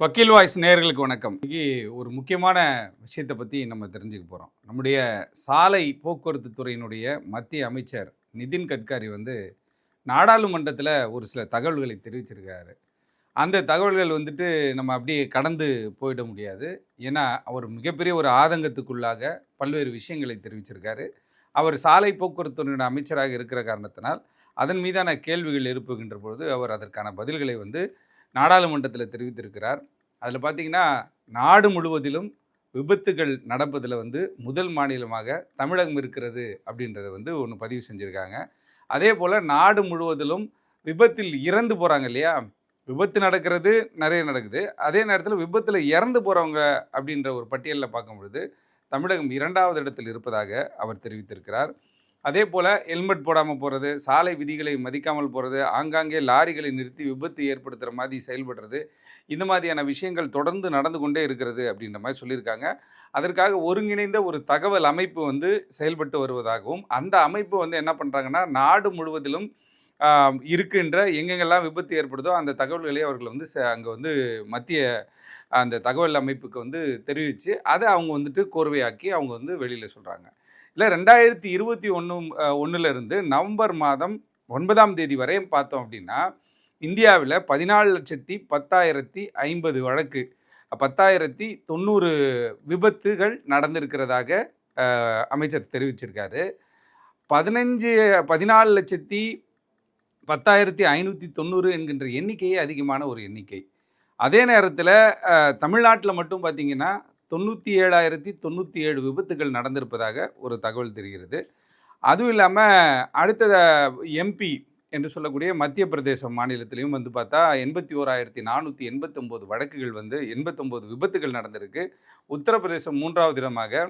வக்கீல் வாய்ஸ் நேயர்களுக்கு வணக்கம். இன்னைக்கு ஒரு முக்கியமான விஷயத்தை பற்றி நம்ம தெரிஞ்சுக்க போகிறோம் நம்முடைய சாலை போக்குவரத்து துறையினுடைய மத்திய அமைச்சர் நிதின் கட்காரி வந்து நாடாளுமன்றத்தில் ஒரு சில தகவல்களை தெரிவிச்சிருக்காரு. அந்த தகவல்கள் வந்துட்டு நம்ம அப்படியே கடந்து போயிட முடியாது. ஏன்னா அவர் மிகப்பெரிய ஒரு ஆதங்கத்துக்குள்ளாக பல்வேறு விஷயங்களை தெரிவிச்சிருக்காரு. அவர் சாலை போக்குவரத்து துறையினுடைய அமைச்சராக இருக்கிற காரணத்தினால் அதன் மீதான கேள்விகள் எழுப்புகின்ற பொழுது அவர் அதற்கான பதில்களை வந்து நாடாளுமன்றத்தில் தெரிவித்திருக்கிறார். அதில் பார்த்தீங்கன்னா நாடு முழுவதிலும் விபத்துகள் நடப்பதில் வந்து முதல் மாநிலமாக தமிழகம் இருக்கிறது அப்படின்றத வந்து ஒன்று பதிவு செஞ்சுருக்காங்க. அதே போல் நாடு முழுவதிலும் விபத்தில் இறந்து போகிறாங்க இல்லையா? விபத்து நடக்கிறது நிறைய நடக்குது. அதே நேரத்தில் விபத்தில் இறந்து போகிறவங்க அப்படின்ற ஒரு பட்டியலில் பார்க்கும் பொழுது தமிழகம் இரண்டாவது இடத்தில் இருப்பதாக அவர் தெரிவித்திருக்கிறார். அதே போல் ஹெல்மெட் போடாமல் போகிறது சாலை விதிகளை மதிக்காமல் போகிறது ஆங்காங்கே லாரிகளை நிறுத்தி விபத்து ஏற்படுத்துகிற மாதிரி செயல்படுறது இந்த மாதிரியான விஷயங்கள் தொடர்ந்து நடந்து கொண்டே இருக்கிறது அப்படின்ற மாதிரி சொல்லியிருக்காங்க. அதற்காக ஒருங்கிணைந்த ஒரு தகவல் அமைப்பு வந்து செயல்பட்டு வருவதாகவும் அந்த அமைப்பு வந்து என்ன பண்ணுறாங்கன்னா நாடு முழுவதிலும் இருக்கின்ற எங்கெங்கெல்லாம் விபத்து ஏற்படுதோ அந்த தகவல்களை அவர்கள் வந்து அங்கே வந்து மத்திய அந்த தகவல் அமைப்புக்கு வந்து தெரிவித்து அதை அவங்க வந்துட்டு கோர்வையாக்கி அவங்க வந்து வெளியில் சொல்கிறாங்க இல்லை ரெண்டாயிரத்தி இருபத்தி ஒன்று ஒன்றுலேருந்து நவம்பர் மாதம் ஒன்பதாம் தேதி வரையும் பார்த்தோம் அப்படின்னா இந்தியாவில் பதினாலு லட்சத்தி பத்தாயிரத்தி ஐம்பது வழக்கு பத்தாயிரத்தி தொண்ணூறு விபத்துகள் நடந்திருக்கிறதாக அமைச்சர் தெரிவிச்சிருக்காரு. பதினஞ்சு பதினாலு லட்சத்தி பத்தாயிரத்தி ஐநூற்றி தொண்ணூறு என்கின்ற எண்ணிக்கையே அதிகமான ஒரு எண்ணிக்கை. அதே நேரத்தில் தமிழ்நாட்டில் மட்டும் பார்த்தீங்கன்னா தொண்ணூற்றி ஏழாயிரத்தி தொண்ணூற்றி ஏழு விபத்துகள் நடந்திருப்பதாக ஒரு தகவல் தெரிகிறது. அதுவும் இல்லாமல் அடுத்த எம்பி என்று சொல்லக்கூடிய மத்திய பிரதேச மாநிலத்திலையும் வந்து பார்த்தா எண்பத்தி ஓராயிரத்தி நானூற்றி எண்பத்தொம்போது வழக்குகள் வந்து எண்பத்தொம்போது விபத்துகள் நடந்திருக்கு. உத்தரப்பிரதேசம் மூன்றாவது இடமாக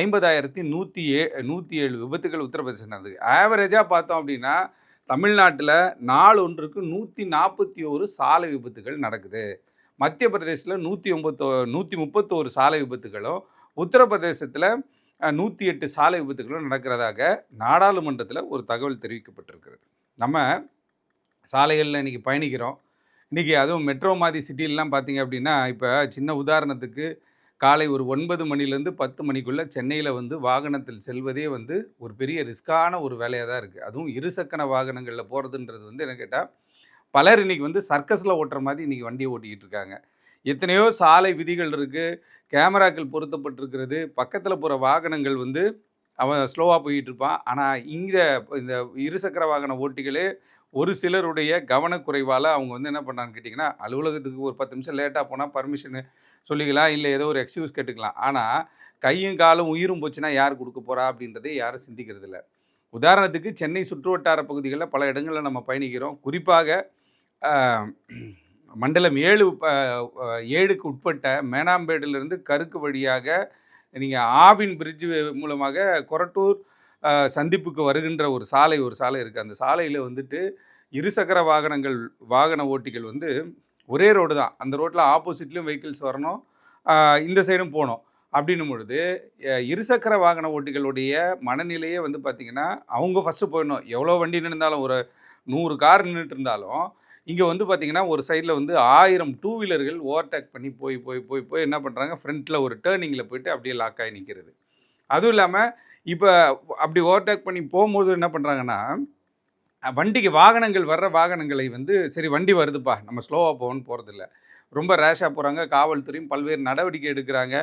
ஐம்பதாயிரத்தி நூற்றி ஏ நூற்றி ஏழு விபத்துகள் உத்தரப்பிரதேசம் நடந்தது ஆவரேஜாக பார்த்தோம் அப்படின்னா தமிழ்நாட்டில் நாள் ஒன்றுக்கு நூற்றி நாற்பத்தி ஒரு சாலை விபத்துகள் நடக்குது. மத்திய பிரதேசத்தில் நூற்றி ஒம்பத்தோ நூற்றி முப்பத்தோரு சாலை விபத்துகளும் உத்தரப்பிரதேசத்தில் நூற்றி எட்டு சாலை விபத்துகளும் நடக்கிறதாக நாடாளுமன்றத்தில் ஒரு தகவல் தெரிவிக்கப்பட்டிருக்கிறது. நம்ம சாலைகளில் இன்றைக்கி பயணிக்கிறோம். இன்றைக்கி அதுவும் மெட்ரோ மாதிரி சிட்டிலலாம் பார்த்தீங்க அப்படின்னா இப்போ சின்ன உதாரணத்துக்கு காலை ஒரு ஒன்பது மணிலேருந்து பத்து மணிக்குள்ளே சென்னையில் வந்து வாகனத்தில் செல்வதே வந்து ஒரு பெரிய ரிஸ்க்கான ஒரு வேலையாக தான் இருக்குது அதுவும் இருசக்கர வாகனங்களில் போகிறதுன்றது வந்து என்ன கேட்டால் பலர் இன்றைக்கி வந்து சர்க்கஸில் ஓட்டுற மாதிரி இன்றைக்கி வண்டியை ஓட்டிக்கிட்டு இருக்காங்க. எத்தனையோ சாலை விதிகள் இருக்குது கேமராக்கள் பொருத்தப்பட்டிருக்கிறது. பக்கத்தில் போகிற வாகனங்கள் வந்து அவன் ஸ்லோவாக போயிட்டு இருப்பான். ஆனால் இங்கே இந்த இருசக்கர வாகன ஓட்டிகளே ஒரு சிலருடைய கவனக்குறைவால் அவங்க வந்து என்ன பண்ணான்னு கேட்டிங்கன்னா அலுவலகத்துக்கு ஒரு பத்து நிமிஷம் லேட்டாக போனால் பர்மிஷனு சொல்லிக்கலாம். இல்லை ஏதோ ஒரு எக்ஸ்கியூஸ் கேட்டுக்கலாம். ஆனால் கையும் காலும் உயிரும் போச்சுன்னா யார் கொடுக்க போகிறா அப்படின்றதே யாரும் சிந்திக்கிறது இல்லை உதாரணத்துக்கு சென்னை சுற்றுவட்டார பகுதிகளில் பல இடங்களில் நம்ம பயணிக்கிறோம். குறிப்பாக மண்டலம் ஏழு ப- ஏழுக்கு உட்பட்ட மேனாம்பேடிலிருந்து கருக்கு வழியாக நீங்கள் ஆவின் பிரிட்ஜு மூலமாக கொரட்டூர் சந்திப்புக்கு வருகின்ற ஒரு சாலை ஒரு சாலை இருக்குது அந்த சாலையில் வந்துட்டு இருசக்கர வாகனங்கள் வாகன ஓட்டிகள் வந்து ஒரே ரோடு தான். அந்த ரோட்டில் ஆப்போசிட்லேயும் வெஹிக்கிள்ஸ் வரணும். இந்த சைடும் போகணும். அப்படின்னும் பொழுது இருசக்கர வாகன ஓட்டிகளுடைய மனநிலையே வந்து பார்த்திங்கன்னா அவங்க ஃபஸ்ட்டு போயிடணும். எவ்வளோ வண்டி நின்றுந்தாலும் ஒரு நூறு கார் நின்றுட்டு இருந்தாலும் இங்கே வந்து பார்த்திங்கன்னா ஒரு சைடில் வந்து ஆயிரம் டூ வீலர்கள் ஓவர்டேக் பண்ணி போய் போய் போய் போய் என்ன பண்ணுறாங்க ஃப்ரண்ட்டில் ஒரு டேர்னிங்கில் போயிட்டு அப்படியே லாக் ஆகி நிற்கிறது அதுவும் இல்லாமல் இப்போ அப்படி ஓவர்டேக் பண்ணி போகும்போது என்ன பண்ணுறாங்கன்னா வண்டிக்கு வாகனங்கள் வர்ற வாகனங்களை வந்து சரி வண்டி வருதுப்பா நம்ம ஸ்லோவாக போகணும்னு போகிறதில்ல ரொம்ப ரேஷாக போகிறாங்க காவல்துறையும் பல்வேறு நடவடிக்கை எடுக்கிறாங்க.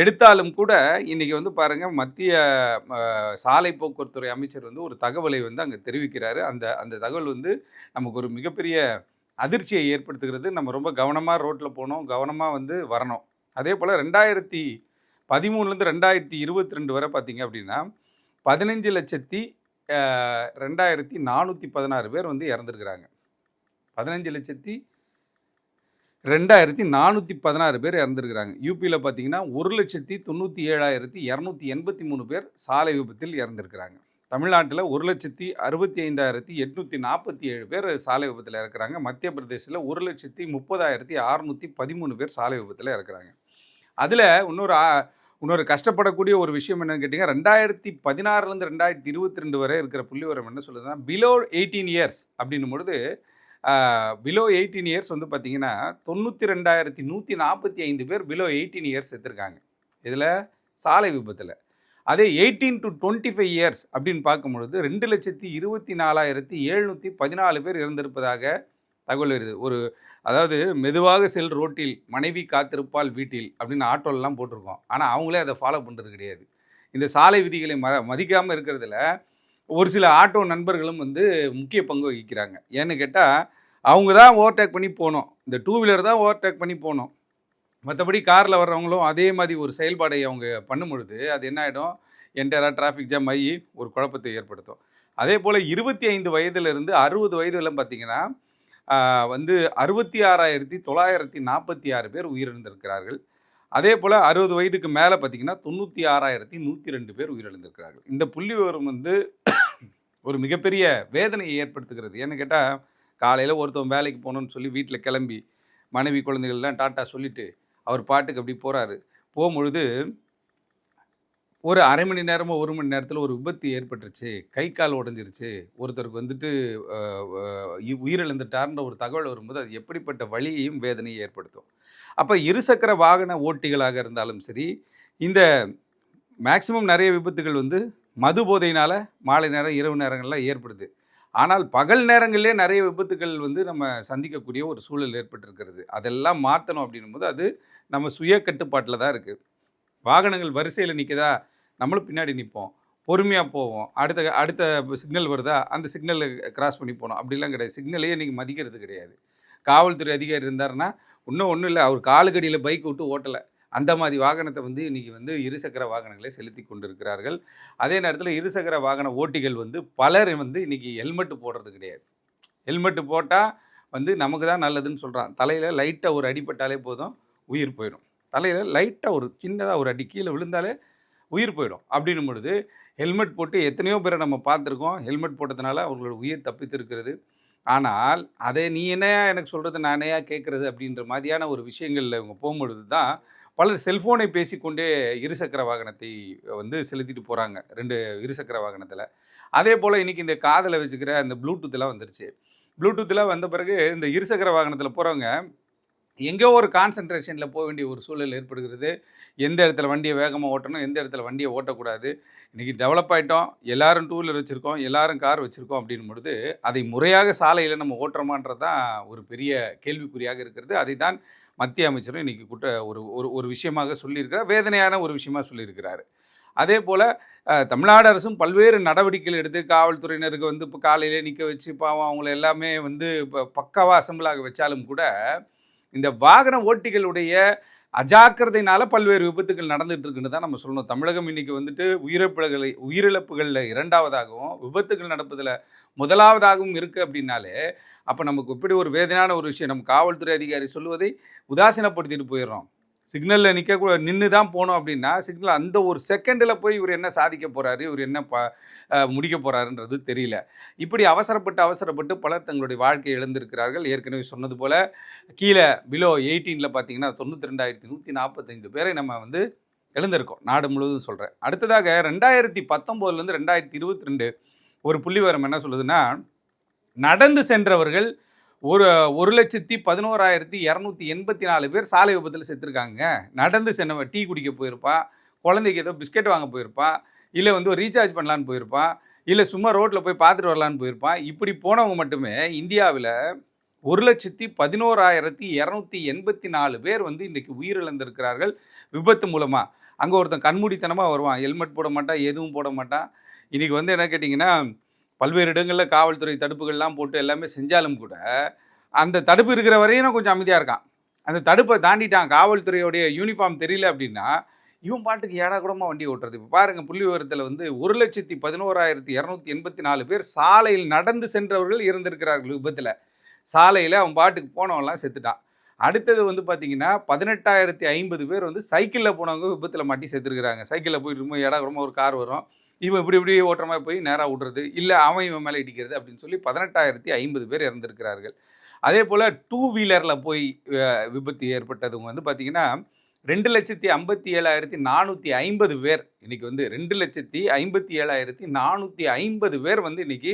எடுத்தாலும் கூட இன்றைக்கி வந்து பாருங்கள் மத்திய சாலை போக்குவரத்துறை அமைச்சர் வந்து ஒரு தகவலை வந்து அங்கே தெரிவிக்கிறாரு. அந்த அந்த தகவல் வந்து நமக்கு ஒரு மிகப்பெரிய அதிர்ச்சியை ஏற்படுத்துகிறது. நம்ம ரொம்ப கவனமாக ரோட்டில் போகணும் கவனமாக வந்து வரணும். அதே போல் ரெண்டாயிரத்தி பதிமூணுலேருந்து ரெண்டாயிரத்தி இருபத்தி ரெண்டு வரை பார்த்தீங்க அப்படின்னா பதினஞ்சு லட்சத்தி ரெண்டாயிரத்தி நானூற்றி பதினாறு பேர் வந்து இறந்துருக்குறாங்க. பதினஞ்சு லட்சத்தி ரெண்டாயிரத்தி நானூற்றி பதினாறு பேர் இறந்துருக்கிறாங்க. யூபியில் பார்த்தீங்கன்னா ஒரு லட்சத்தி தொண்ணூற்றி ஏழாயிரத்தி இரநூத்தி எண்பத்தி மூணு பேர் சாலை விபத்தில் இறந்துருக்குறாங்க. தமிழ்நாட்டில் ஒரு லட்சத்தி அறுபத்தி ஐந்தாயிரத்தி எட்நூற்றி நாற்பத்தி ஏழு பேர் சாலை விபத்தில் இறக்குறாங்க. மத்திய பிரதேசத்தில் ஒரு லட்சத்தி முப்பதாயிரத்தி அறுநூற்றி பதிமூணு பேர் சாலை விபத்தில் இறக்குறாங்க. அதில் இன்னொரு இன்னொரு கஷ்டப்படக்கூடிய ஒரு விஷயம் என்னென்னு கேட்டிங்கன்னா ரெண்டாயிரத்தி பதினாறுலேருந்து ரெண்டாயிரத்தி இருபத்தி ரெண்டு வரை இருக்கிற புள்ளிவரம் என்ன சொல்லுதுன்னா பிலோ எயிட்டீன் இயர்ஸ் அப்படின்னும் பொழுது பிலோ எயிட்டீன் இயர்ஸ் வந்து பார்த்தீங்கன்னா தொண்ணூற்றி ரெண்டாயிரத்தி நூற்றி நாற்பத்தி ஐந்து பேர் பிலோ எயிட்டீன் இயர்ஸ் செத்துருக்காங்க. இதில் சாலை விபத்தில். அதே eighteen to twenty five years அப்படின்னு பார்க்கும்பொழுது ரெண்டு லட்சத்தி இருபத்தி நாலாயிரத்தி எழுநூற்றி பதினாலு பேர் இறந்திருப்பதாக தகவல் வருது. ஒரு அதாவது மெதுவாக செல் ரோட்டில் மனைவி காத்திருப்பால் வீட்டில் அப்படின்னு ஆட்டோலெலாம் போட்டிருக்கோம். ஆனால் அவங்களே அதை ஃபாலோ பண்ணுறது கிடையாது. இந்த சாலை விதிகளை ம மதிக்காமல் இருக்கிறதுல ஒரு சில ஆட்டோ நண்பர்களும் வந்து முக்கிய பங்கு வகிக்கிறாங்க. ஏன்னு கேட்டால் அவங்க தான் ஓவர்டேக் பண்ணி போனோம். இந்த டூ வீலர் தான் ஓவர்டேக் பண்ணி போகணும் மற்றபடி காரில் வர்றவங்களும் அதே மாதிரி ஒரு செயல்பாடை அவங்க பண்ணும்பொழுது அது என்ன ஆகிடும் என்டையராக டிராஃபிக் ஜாம் ஆகி ஒரு குழப்பத்தை ஏற்படுத்தும். அதே போல் இருபத்தி ஐந்து வயதுலேருந்து அறுபது வயதுலாம் பார்த்தீங்கன்னா வந்து அறுபத்தி ஆறாயிரத்தி தொள்ளாயிரத்தி நாற்பத்தி ஆறு பேர் உயிரிழந்திருக்கிறார்கள். அதே போல் அறுபது வயதுக்கு மேலே பார்த்தீங்கன்னா தொண்ணூற்றி ஆறாயிரத்தி நூற்றி ரெண்டு பேர் உயிரிழந்திருக்கிறார்கள். இந்த புள்ளி விவரம் வந்து ஒரு மிகப்பெரிய வேதனையை ஏற்படுத்துகிறது. ஏன்னு கேட்டால் காலையில் ஒருத்தவன் வேலைக்கு போகணும்னு சொல்லி வீட்டில் கிளம்பி மனைவி குழந்தைகள்லாம் டாட்டா சொல்லிட்டு அவர் பாட்டுக்கு அப்படி போகிறாரு போகும்பொழுது ஒரு அரை மணி நேரமோ ஒரு மணி நேரத்தில் ஒரு விபத்து ஏற்பட்டுருச்சு. கை கால் உடஞ்சிருச்சு. ஒருத்தருக்கு வந்துட்டு உயிரிழந்துட்டார்ன்ற ஒரு தகவல் வரும்போது அது எப்படிப்பட்ட வழியையும் வேதனையும் ஏற்படுத்தும். அப்போ இருசக்கர வாகன ஓட்டிகளாக இருந்தாலும் சரி இந்த மேக்சிமம் நிறைய விபத்துகள் வந்து மது போதையினால் மாலை நேரம் இரவு நேரங்கள்லாம் ஏற்படுது. ஆனால் பகல் நேரங்களிலே நிறைய விபத்துகள் வந்து நம்ம சந்திக்கக்கூடிய ஒரு சூழல் ஏற்பட்டிருக்கிறது. அதெல்லாம் மாற்றணும் அப்படின்னும் போது அது நம்ம சுய கட்டுப்பாட்டில் தான் இருக்குது வாகனங்கள் வரிசையில் நிற்குதா நம்மளும் பின்னாடி நிற்போம் பொறுமையாக போவோம். அடுத்த அடுத்த சிக்னல் வருதா? அந்த சிக்னலை கிராஸ் பண்ணி போகணும். அப்படிலாம் கிடையாது. சிக்னலையே இன்றைக்கி மதிக்கிறது கிடையாது. காவல்துறை அதிகாரி இருந்தாருன்னா இன்னும் ஒன்றும் இல்லை. அவர் காலுக்கடியில் பைக் விட்டு ஓட்டலை. அந்த மாதிரி வாகனத்தை வந்து இன்றைக்கி வந்து இருசக்கர வாகனங்களை செலுத்தி கொண்டிருக்கிறார்கள். அதே நேரத்தில் இருசக்கர வாகன ஓட்டிகள் வந்து பலர் வந்து இன்றைக்கி ஹெல்மெட்டு போடுறது கிடையாது. ஹெல்மெட்டு போட்டால் வந்து நமக்கு தான் நல்லதுன்னு சொல்கிறான் தலையில் லைட்டாக ஒரு அடிப்பட்டாலே போதும் உயிர் போயிடும். தலையில் லைட்டாக ஒரு சின்னதாக ஒரு அடி கீழே விழுந்தாலே உயிர் போயிடும். அப்படின்னும் பொழுது ஹெல்மெட் போட்டு எத்தனையோ பேரை நம்ம பார்த்துருக்கோம். ஹெல்மெட் போட்டதுனால அவங்களோட உயிர் தப்பித்திருக்கிறது. ஆனால் அதை நீ என்னையா எனக்கு சொல்கிறது நானேயா கேட்குறது அப்படின்ற மாதிரியான ஒரு விஷயங்களில் இவங்க போகும்பொழுது தான் பலர் செல்ஃபோனை பேசிக்கொண்டே இருசக்கர வாகனத்தை வந்து செலுத்திட்டு போகிறாங்க ரெண்டு இருசக்கர வாகனத்தில். அதே போல் இன்றைக்கி இந்த காதில் வச்சுக்கிற அந்த ப்ளூடூத்தெலாம் வந்துருச்சு. ப்ளூடூத்லாம் வந்த பிறகு இந்த இருசக்கர வாகனத்தில் போகிறவங்க எங்கேயோ ஒரு கான்சன்ட்ரேஷனில் போக வேண்டிய ஒரு சூழல் ஏற்படுகிறது. எந்த இடத்துல வண்டியை வேகமாக ஓட்டணும் எந்த இடத்துல வண்டியை ஓட்டக்கூடாது. இன்றைக்கி டெவலப் ஆகிட்டோம் எல்லோரும் டூ வீலர் வச்சுருக்கோம் எல்லாரும் கார் வச்சுருக்கோம் அப்படின்னும் பொழுது அதை முறையாக சாலையில் நம்ம ஓட்டுறோமான்றது தான் ஒரு பெரிய கேள்விக்குறியாக இருக்கிறது. அதை தான் மத்திய அமைச்சரும் இன்றைக்கி கூட்ட ஒரு ஒரு ஒரு விஷயமாக சொல்லியிருக்கிறார் வேதனையான ஒரு விஷயமாக சொல்லியிருக்கிறாரு. அதே போல் தமிழ்நாடு அரசும் பல்வேறு நடவடிக்கைகள் எடுத்து காவல்துறையினருக்கு வந்து இப்போ காலையிலே நிற்க வச்சு பாவம் அவங்கள எல்லாமே வந்து இப்போ பக்காவாக அசம்பிளாக வச்சாலும் கூட இந்த வாகன ஓட்டிகளுடைய அஜாக்கிரதையினால பல்வேறு விபத்துகள் நடந்துட்டு இருக்குன்னு தான் நம்ம சொல்லணும். தமிழகம் இன்னைக்கு வந்துட்டு உயிரிழப்புகளை உயிரிழப்புகளில் இரண்டாவதாகவும் விபத்துகள் நடப்பதில் முதலாவதாகவும் இருக்குது அப்படின்னாலே அப்போ நமக்கு இப்படி ஒரு வேதனையான ஒரு விஷயம் நம்ம காவல்துறை அதிகாரி சொல்லுவதை உதாசீனப்படுத்திட்டு போயிடுறோம். சிக்னலில் நிற்க நின்று தான் போனோம் அப்படின்னா சிக்னல் அந்த ஒரு செகண்டில் போய் இவர் என்ன சாதிக்க போகிறாரு இவர் என்ன ப முடிக்க போகிறாருன்றது தெரியல. இப்படி அவசரப்பட்டு அவசரப்பட்டு பலர் தங்களுடைய வாழ்க்கையை இழந்திருக்கிறார்கள். ஏற்கனவே சொன்னது போல் கீழே பிலோ எயிட்டீனில் பார்த்தீங்கன்னா தொண்ணூற்றி ரெண்டாயிரத்தி நூற்றி நாற்பத்தைந்து பேரை நம்ம வந்து எழுந்திருக்கோம் நாடு முழுவதும் சொல்கிறேன் அடுத்ததாக ரெண்டாயிரத்தி பத்தொம்போதுலேருந்து ரெண்டாயிரத்தி இருபத்தி ரெண்டு ஒரு புள்ளிவரம் என்ன சொல்லுதுன்னா நடந்து சென்றவர்கள் ஒரு ஒரு லட்சத்தி பதினோராயிரத்தி இரநூத்தி எண்பத்தி நாலு பேர் சாலை விபத்தில் செத்துருக்காங்க. நடந்து சென்னவன் டீ குடிக்க போயிருப்பான் குழந்தைக்கு ஏதோ பிஸ்கெட் வாங்க போயிருப்பான் இல்லை வந்து ஒரு ரீசார்ஜ் பண்ணலான்னு போயிருப்பான் இல்லை சும்மா ரோட்டில் போய் பார்த்துட்டு வரலான்னு போயிருப்பான் இப்படி போனவங்க மட்டுமே இந்தியாவில் ஒரு லட்சத்தி பதினோராயிரத்தி இரநூத்தி எண்பத்தி நாலு பேர் வந்து இன்றைக்கி உயிரிழந்திருக்கிறார்கள் விபத்து மூலமாக அங்கே ஒருத்தன் கண்மூடித்தனமாக வருவான். ஹெல்மெட் போட மாட்டான் எதுவும் போட மாட்டான். இன்றைக்கி வந்து என்ன கேட்டிங்கன்னா பல்வேறு இடங்களில் காவல்துறை தடுப்புகள்லாம் போட்டு எல்லாமே செஞ்சாலும் கூட அந்த தடுப்பு இருக்கிற வரையும் கொஞ்சம் அமைதியாக இருக்கான். அந்த தடுப்பை தாண்டிட்டான். காவல்துறையோடைய யூனிஃபார்ம் தெரியல அப்படின்னா இவன் பாட்டுக்கு ஏடா கூடமாக வண்டி ஓட்டுறது? இப்போ பாருங்கள் புள்ளி விவரத்தில் வந்து ஒரு லட்சத்தி பதினோராயிரத்தி இரநூத்தி எண்பத்தி நாலு பேர் சாலையில் நடந்து சென்றவர்கள் இருந்திருக்கிறார்கள் விபத்தில். சாலையில் அவன் பாட்டுக்கு போனவன்லாம் செத்துட்டான். அடுத்தது வந்து பார்த்தீங்கன்னா பதினெட்டாயிரத்தி ஐம்பது பேர் வந்து சைக்கிளில் போனவங்க விபத்தில் மாட்டி செத்துருக்குறாங்க. சைக்கிளில் போயிட்டு இருக்கும்போது ஏடா ரொம்ப ஒரு கார் வரும். இவன் இப்படி இப்படி ஓட்டுற போய் நேராக விட்றது. இல்லை அவன் இவன் மேலே இடிக்கிறது அப்படின்னு சொல்லி பதினெட்டாயிரத்தி ஐம்பது பேர் இறந்திருக்கிறார்கள். அதே போல் டூ வீலரில் போய் விபத்து ஏற்பட்டதுங்க வந்து பார்த்திங்கன்னா ரெண்டு லட்சத்தி ஐம்பத்தி ஏழாயிரத்தி நானூற்றி ஐம்பது பேர் இன்றைக்கி வந்து ரெண்டு லட்சத்தி ஐம்பத்தி ஏழாயிரத்தி நானூற்றி ஐம்பது பேர் வந்து இன்றைக்கி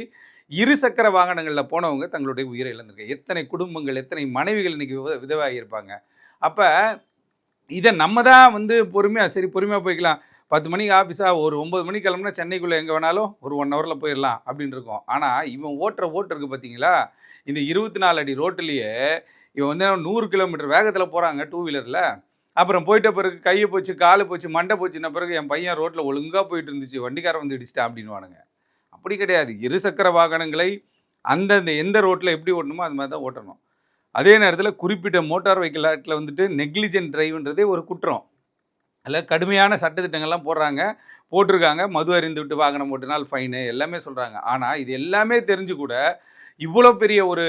இருசக்கர வாகனங்களில் போனவங்க தங்களுடைய உயிரை இழந்திருக்காங்க. எத்தனை குடும்பங்கள் எத்தனை மனைவிகள் இன்றைக்கி விதவாகியிருப்பாங்க இருப்பாங்க. அப்போ இதை நம்ம தான் வந்து பொறுமையாக சரி பொறுமையாக போய்க்கலாம். பத்து மணிக்கு ஆஃபீஸாக ஒரு ஒம்பது மணிக்கு கிளம்புனா சென்னைக்குள்ளே எங்கே வேணாலும் ஒரு ஒன் ஹவரில் போயிடலாம் அப்படின்னு இருக்கும். ஆனால் இவன் ஓட்டுற ஓட்டு இருக்குது பார்த்தீங்களா இந்த இருபத்தி நாலு அடி ரோட்டுலேயே இவன் வந்து நூறு கிலோமீட்டர் வேகத்தில் போகிறாங்க டூ வீலரில் அப்புறம் போயிட்ட பிறகு கையை போச்சு காலு போச்சு மண்டை போச்சுன்ன பிறகு என் பையன் ரோட்டில் ஒழுங்காக போயிட்டு இருந்துச்சு வண்டிக்காரன் வந்து இடிச்சிட்டான் அப்படின்வானுங்க அப்படி கிடையாது. இருசக்கர வாகனங்களை அந்தந்த எந்த ரோட்டில் எப்படி ஓட்டணுமோ அது மாதிரி தான் ஓட்டணும். அதே நேரத்தில் குறிப்பிட்ட மோட்டார் வெஹிக்கிள் வந்துட்டு நெக்லிஜென்ட் டிரைவ்ன்றதே ஒரு குற்றம். அதில் கடுமையான சட்டத்திட்டங்கள்லாம் போடுறாங்க போட்டிருக்காங்க. மது அறிந்து விட்டு வாகனம் ஓட்டினால் ஃபைனு எல்லாமே சொல்கிறாங்க ஆனால் இது எல்லாமே தெரிஞ்சு கூட இவ்வளோ பெரிய ஒரு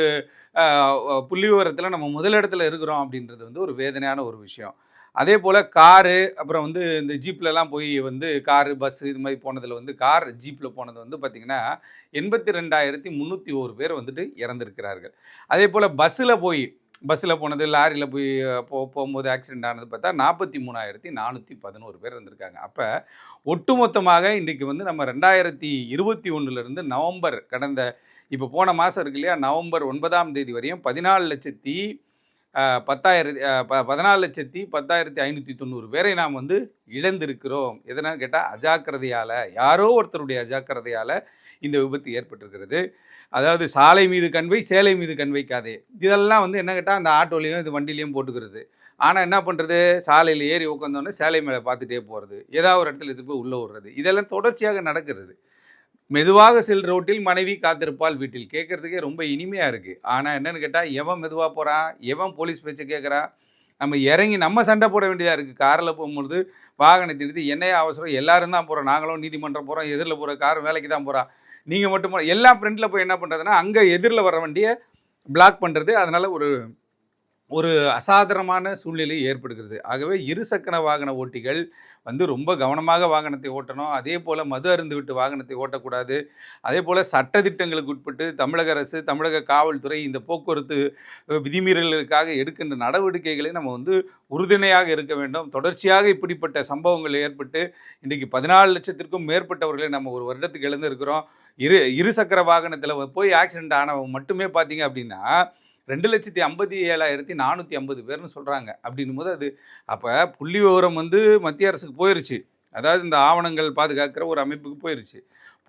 புள்ளி விவரத்தில் நம்ம முதலிடத்தில் இருக்கிறோம் அப்படின்றது வந்து ஒரு வேதனையான ஒரு விஷயம். அதே போல் காரு அப்புறம் வந்து இந்த ஜீப்லலாம் போய் வந்து காரு பஸ்ஸு இது மாதிரி போனதில் வந்து கார் ஜீப்பில் போனது வந்து பார்த்திங்கன்னா எண்பத்தி ரெண்டாயிரத்தி முந்நூற்றி ஒரு பேர் வந்துட்டு இறந்துருக்கிறார்கள். அதே போல் பஸ்ஸில் போய் பஸ்ஸில் போனது லாரியில் போய் போ போகும்போது ஆக்சிடென்ட் ஆனது பார்த்தா நாற்பத்தி மூணாயிரத்தி நானூற்றி பதினோரு பேர் இருந்திருக்காங்க அப்போ ஒட்டுமொத்தமாக இன்றைக்கு வந்து நம்ம ரெண்டாயிரத்தி இருபத்தி ஒன்றுலேருந்து நவம்பர் கடந்த இப்போ போன மாதம் இருக்கு இல்லையா நவம்பர் ஒன்பதாம் தேதி வரையும் பதினாலு லட்சத்தி பத்தாயிரத்தி ப பதினாலு லட்சத்தி பத்தாயிரத்தி ஐநூற்றி தொண்ணூறு பேரை நாம் வந்து இழந்திருக்கிறோம். எதனால் கேட்டால் அஜாக்கிரதையால் யாரோ ஒருத்தருடைய அஜாக்கிரதையால் இந்த விபத்து ஏற்பட்டிருக்கிறது. அதாவது சாலை மீது கண்வை சேலை மீது கண் வைக்காதே. இதெல்லாம் வந்து என்ன கேட்டால் அந்த ஆட்டோலையும் இது வண்டிலையும் போட்டுக்கிறது. ஆனால் என்ன பண்ணுறது சாலையில் ஏறி உட்காந்தோன்னே சேலை மேலே பார்த்துட்டே போகிறது ஏதாவது ஒரு இடத்துல இது போய் உள்ளே விடுறது இதெல்லாம் தொடர்ச்சியாக நடக்கிறது. மெதுவாக செல் ரோட்டில் மனைவி காத்திருப்பால் வீட்டில். கேட்குறதுக்கே ரொம்ப இனிமையாக இருக்குது ஆனால் என்னன்னு கேட்டால் எவன் மெதுவாக போகிறான் எவன் போலீஸ் பேச்சை கேட்குறான் நம்ம இறங்கி நம்ம சண்டை போட வேண்டியதாக இருக்குது காரில் போகும்பொழுது வாகனத்தை நிறுத்தி என்னையே அவசரம்? எல்லாரும் தான் போகிறோம் நாங்களும் நீதிமன்றம் போகிறோம் எதிரில் போகிற கார் வேலைக்கு தான் போகிறான் நீங்கள் மட்டும் எல்லாம் எல்லா ஃப்ரெண்டில் போய் என்ன பண்ணுறதுன்னா அங்கே எதிரில் வர வண்டியை பிளாக் பண்ணுறது அதனால் ஒரு ஒரு அசாதாரணமான சூழ்நிலை ஏற்படுகிறது. ஆகவே இருசக்கர வாகன ஓட்டிகள் வந்து ரொம்ப கவனமாக வாகனத்தை ஓட்டணும். அதே போல் மது அருந்து விட்டு வாகனத்தை ஓட்டக்கூடாது. அதே போல் சட்டதிட்டங்களுக்கு உட்பட்டு தமிழக அரசு தமிழக காவல்துறை இந்த போக்குவரத்து விதிமீறல்களுக்காக எடுக்கின்ற நடவடிக்கைகளை நம்ம வந்து உறுதுணையாக இருக்க வேண்டும். தொடர்ச்சியாக இப்படிப்பட்ட சம்பவங்கள் ஏற்பட்டு இன்றைக்கு பதினாலு லட்சத்திற்கும் மேற்பட்டவர்களை நம்ம ஒரு வருடத்துக்கு எழுந்திருக்கிறோம் இரு இருசக்கர வாகனத்தில் போய் ஆக்சிடென்ட் ஆனவங்க மட்டுமே பார்த்தீங்க அப்படின்னா ரெண்டு லட்சத்தி ஐம்பத்தி ஏழாயிரத்தி நானூற்றி ஐம்பது பேர்னு சொல்கிறாங்க அப்படின்னும் போது அது அப்போ புள்ளி விவரம் வந்து மத்திய அரசுக்கு போயிருச்சு. அதாவது இந்த ஆவணங்கள் பாதுகாக்கிற ஒரு அமைப்புக்கு போயிருச்சு.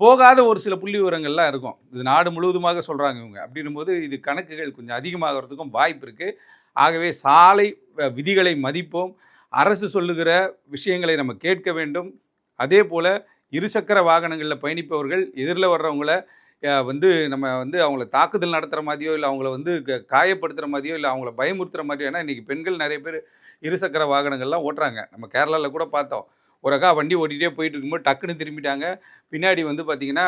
போகாத ஒரு சில புள்ளி விவரங்கள்லாம் இருக்கும். இது நாடு முழுவதுமாக சொல்கிறாங்க இவங்க. அப்படின்னும் போது இது கணக்குகள் கொஞ்சம் அதிகமாகிறதுக்கும் வாய்ப்பு இருக்குது ஆகவே சாலை விதிகளை மதிப்போம். அரசு சொல்லுகிற விஷயங்களை நம்ம கேட்க வேண்டும். அதே போல் இருசக்கர வாகனங்களில் பயணிப்பவர்கள் எதிரில் வர்றவங்கள வந்து நம்ம வந்து அவங்கள தாக்குதல் நடத்துகிற மாதிரியோ இல்லை அவங்கள வந்து க- காயப்படுத்துகிற மாதிரியோ இல்லை அவங்கள பயமுறுத்துகிற மாதிரியோ ஏன்னா இன்றைக்கி பெண்கள் நிறைய பேர் இருசக்கர வாகனங்கள்லாம் ஓட்டுறாங்க. நம்ம கேரளாவில் கூட பார்த்தோம். ஒரு அக்கா வண்டி ஓட்டிகிட்டே போயிட்டு இருக்கும்போது டக்குன்னு திரும்பிட்டாங்க. பின்னாடி வந்து பார்த்திங்கன்னா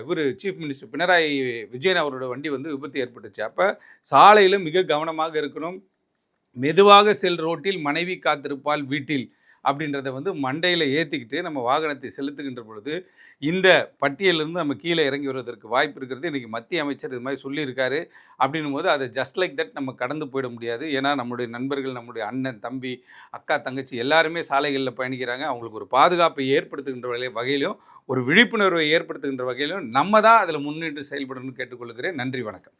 இவர் சீஃப் மினிஸ்டர் பினராயி விஜயன் அவரோட வண்டி வந்து விபத்து ஏற்பட்டுச்சு. அப்போ சாலையில் மிக கவனமாக இருக்கணும். மெதுவாக செல் ரோட்டில் மனைவி காத்திருப்பால் வீட்டில். அப்படின்றத வந்து மண்டையில் ஏற்றிக்கிட்டு நம்ம வாகனத்தை செலுத்துகின்ற பொழுது இந்த பட்டியலிருந்து நம்ம கீழே இறங்கி வருவதற்கு வாய்ப்பு இருக்கிறது. இன்றைக்கி மத்திய அமைச்சர் இது மாதிரி சொல்லியிருக்காரு. அப்படின்னும் போது அதை ஜஸ்ட் லைக் தட் நம்ம கடந்து போயிட முடியாது. ஏன்னா நம்முடைய நண்பர்கள் நம்முடைய அண்ணன் தம்பி அக்கா தங்கச்சி எல்லாருமே சாலைகளில் பயணிக்கிறாங்க. அவங்களுக்கு ஒரு பாதுகாப்பை ஏற்படுத்துகின்ற வகை- வகையிலும் ஒரு விழிப்புணர்வை ஏற்படுத்துகின்ற வகையிலும் நம்ம தான் அதில் முன்னின்று செயல்படணும்னு கேட்டுக்கொள்கிறேன். நன்றி வணக்கம்.